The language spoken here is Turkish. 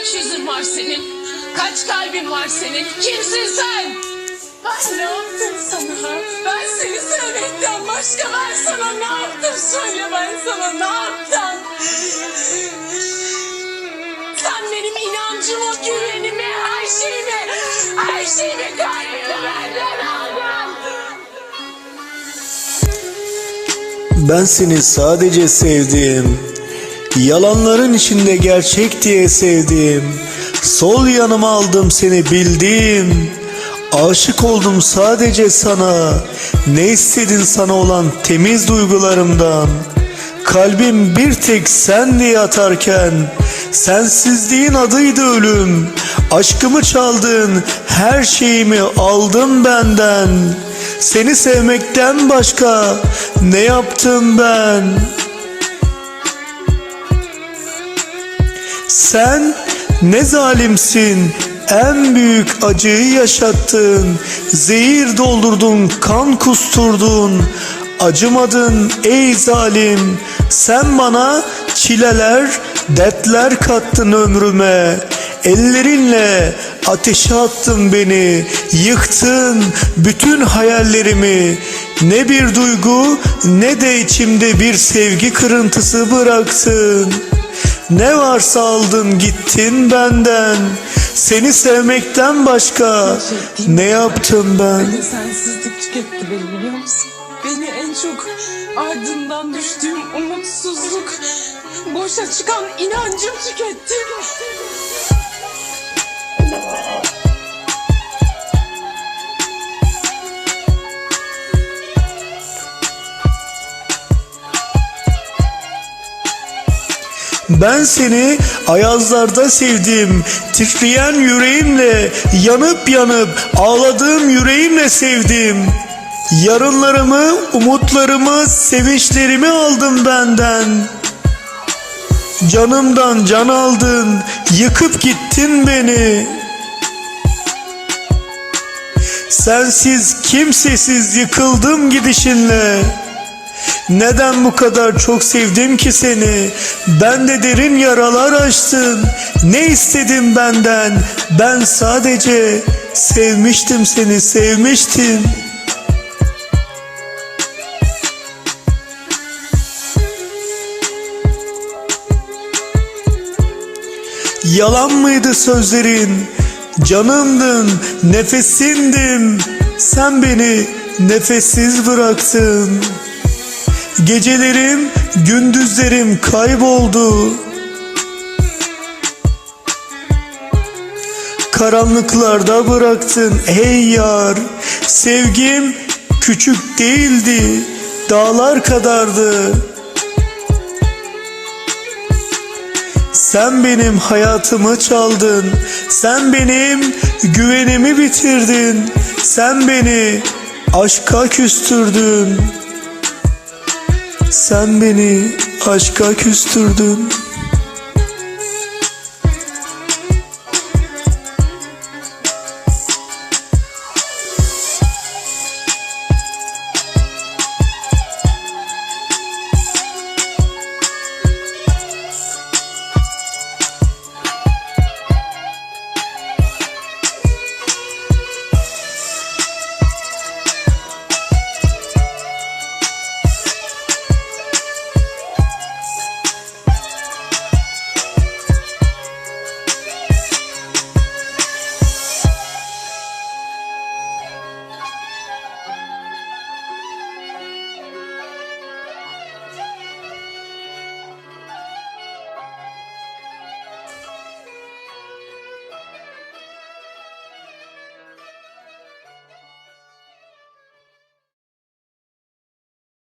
Kaç yüzün var senin? Kaç kalbin var senin? Kimsin sen? Ben ne yaptım sana? Ben seni sevmekten başka ben sana ne yaptım? Söyle ben sana ne yaptım? Sen benim inancımı, güvenimi, her şeyimi, her şeyimi kalbimi. Ben seni sadece sevdim. Yalanların içinde gerçek diye sevdim. Sol yanıma aldım seni bildim. Aşık oldum sadece sana. Ne istedin sana olan temiz duygularımdan. Kalbim bir tek sen diye atarken Sensizliğin adıydı ölüm Aşkımı çaldın Her şeyimi aldın benden Seni sevmekten başka Ne yaptım ben Sen ne zalimsin en büyük acıyı yaşattın. Zehir doldurdun kan kusturdun. Acımadın ey zalim Sen bana çileler dertler kattın ömrüme. Ellerinle ateşe attın beni Yıktın bütün hayallerimi. Ne bir duygu ne de içimde bir sevgi kırıntısı bıraktın ne varsa aldın gittin benden Seni sevmekten başka Ne yaptım ben Beni sensizlik tüketti beni biliyor musun? Beni en çok ardından düştüğüm umutsuzluk, boşa çıkan inancım tüketti. Ben seni ayazlarda sevdim. Titreyen yüreğimle Yanıp yanıp ağladığım yüreğimle sevdim. Yarınlarımı, umutlarımı, sevinçlerimi aldın benden. Canımdan can aldın, yıkıp gittin beni. Sensiz, kimsesiz yıkıldım gidişinle neden bu kadar çok sevdim ki seni? Ben de derin yaralar açtın. Ne istedin benden? Ben sadece sevmiştim seni, sevmiştim. Yalan mıydı sözlerin? Canımdın, nefesindim. Sen beni nefessiz bıraktın. Gecelerim, gündüzlerim kayboldu. Karanlıklarda bıraktın ey yar. Sevgim küçük değildi, dağlar kadardı. Sen benim hayatımı çaldın. Sen benim güvenimi bitirdin. Sen beni aşka küstürdün. Sen beni aşka küstürdün